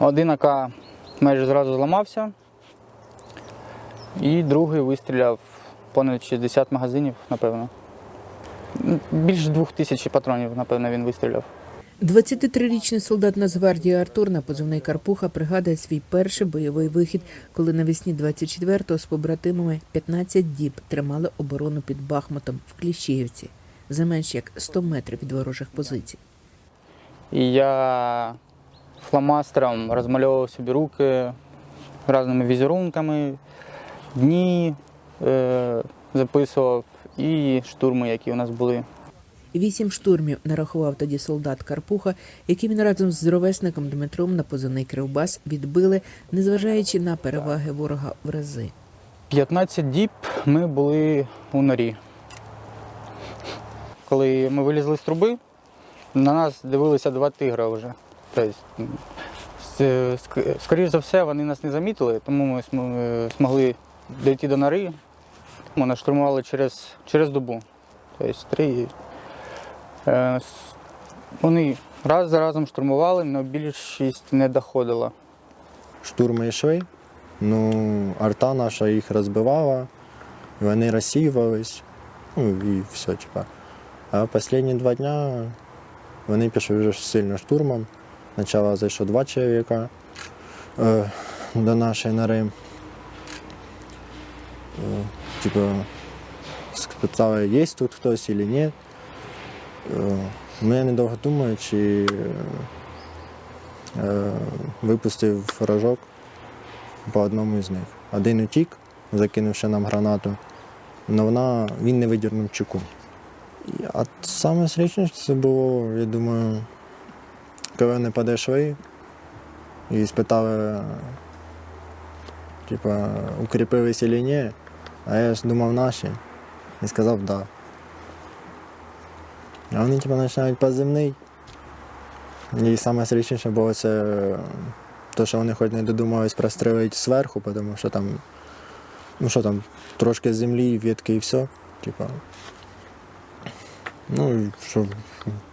Один АК майже зразу зламався, і другий вистріляв понад 60 магазинів, напевно. Більше двох тисяч патронів, напевно, він вистріляв. 23-річний солдат Нацгвардії Артур на позивний Карпуха пригадує свій перший бойовий вихід, коли навесні 24-го з побратимами 15 діб тримали оборону під Бахмутом в Кліщіївці за менш як 100 метрів від ворожих позицій. І я фломастером розмальовував собі руки різними візерунками, дні е, записував і штурми, які у нас були. Вісім штурмів нарахував тоді солдат Карпуха, які він разом з ровесником Дмитром на позивний Кривбас відбили, незважаючи на переваги ворога в рази. 15 діб ми були у норі. Коли ми вилізли з труби, на нас дивилися два тигра вже. Тобто, скоріш за все, вони нас не замітили, тому ми е, змогли дійти до нори. Ми нас штурмували через, через добу. Тобто, три. Е, Вони раз за разом штурмували, але більшість не доходила. штурми йшли. Ну, арта наша їх розбивала, вони розсіювались, ну і все, типа. А останні два дня вони пішли вже сильно штурмом. Спочатку зайшло два чоловіка е, до нашої нори. Е, типу, спитали, є тут хтось чи ні. Е, ну, я недовго думаючи, е, випустив рожок по одному із них. Один утік, закинувши нам гранату, але вона, він не видірнув чеку. А саме страшніше це було, я думаю, вони подійшли і спитали, типа, укріпились чи ні, а я ж думав наші. І сказав да. А вони типа починають позивний. І саме страшніше було це те, що вони хоч не додумались прострелити зверху, тому що там, ну що там, трошки землі, ветки і все. Типа. Ну, що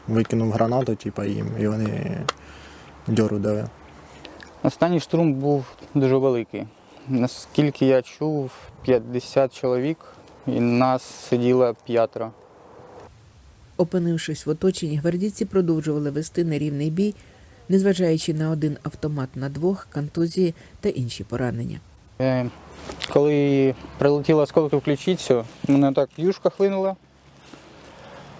викинув гранату, типа, їм, і вони дьору дали. Останній штурм був дуже великий. Наскільки я чув, 50 чоловік, і нас сиділо п'ятеро. Опинившись в оточенні, гвардійці продовжували вести нерівний бій, незважаючи на один автомат на двох, контузії та інші поранення. Е, Коли прилетіла осколки в ключицю, мене так юшка хлинула.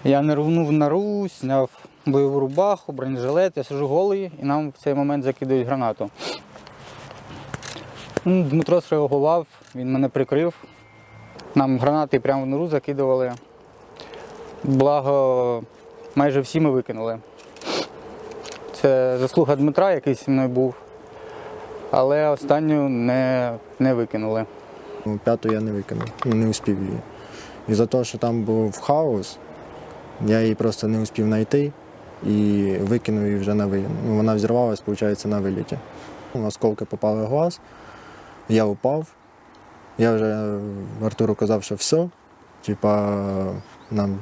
Я не рвнув нору, зняв бойову рубаху, бронежилет, я сижу голий, і нам в цей момент закидають гранату. Ну, Дмитро среагував, він мене прикрив. Нам гранати прямо в нору закидували. Благо, майже всі ми викинули. Це заслуга Дмитра, який зі мною був але останню не, не викинули. Ну, П'яту я не викинув, ну, не успів її. І за те, що там був хаос, я її просто не успів знайти і викинув її вже на виліт. Ну, вона взірвалась, виходить, на виліті. Осколки попали в глаз, я упав. Я вже Артуру казав, що все, типа нам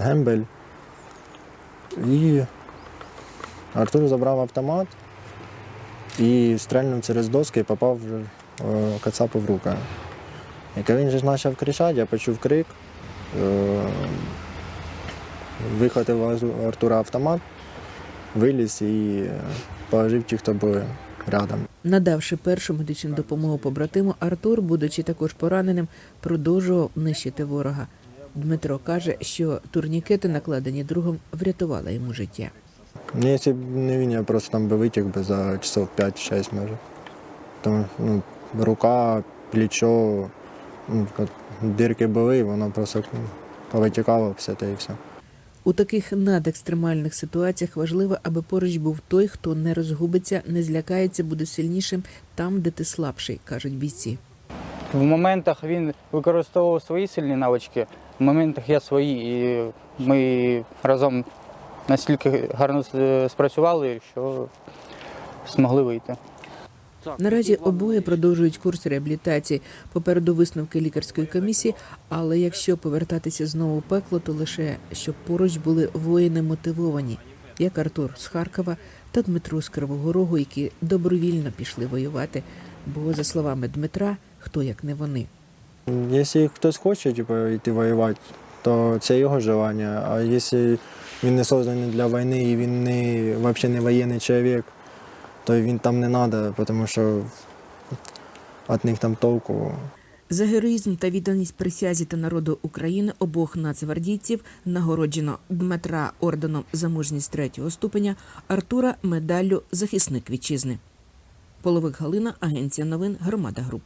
гембель. І Артур забрав автомат і стрельнув через доски і попав вже е, Кацапу в руку. Коли він же почав кричати, я почув крик, вихватив у Артура автомат, виліз і е, положив ті, хто були рядом. Надавши першу медичну допомогу побратиму, Артур, будучи також пораненим, продовжував нищити ворога. Дмитро каже, що турнікети, накладені другом, врятували йому життя. Ну, якщо б не він, я просто там би витяг би за часов 5-6 може. Тому ну, рука, плечо, ну, от дирки були, воно просто повитікало все те і все. У таких надекстремальних ситуаціях важливо, аби поруч був той, хто не розгубиться, не злякається, буде сильнішим там, де ти слабший, кажуть бійці. В моментах він використовував свої сильні навички, в моментах я свої. І ми разом настільки гарно спрацювали, що змогли вийти. Наразі обоє продовжують курс реабілітації. Попереду висновки лікарської комісії. Але якщо повертатися знову в пекло, то лише щоб поруч були воїни мотивовані, як Артур з Харкова та Дмитро з Кривого Рогу, які добровільно пішли воювати. Бо, за словами Дмитра, хто як не вони. Якщо хтось хоче типу, йти воювати, то це його желання. А якщо він не созданий для війни і він не, взагалі не воєнний чоловік, то він там не треба, тому що від них там толку. За героїзм та відданість присязі та народу України обох нацгвардійців нагороджено Дмитра орденом за мужність третього ступеня, Артура медаллю захисник вітчизни. Половик Галина, агенція новин Громада Груп.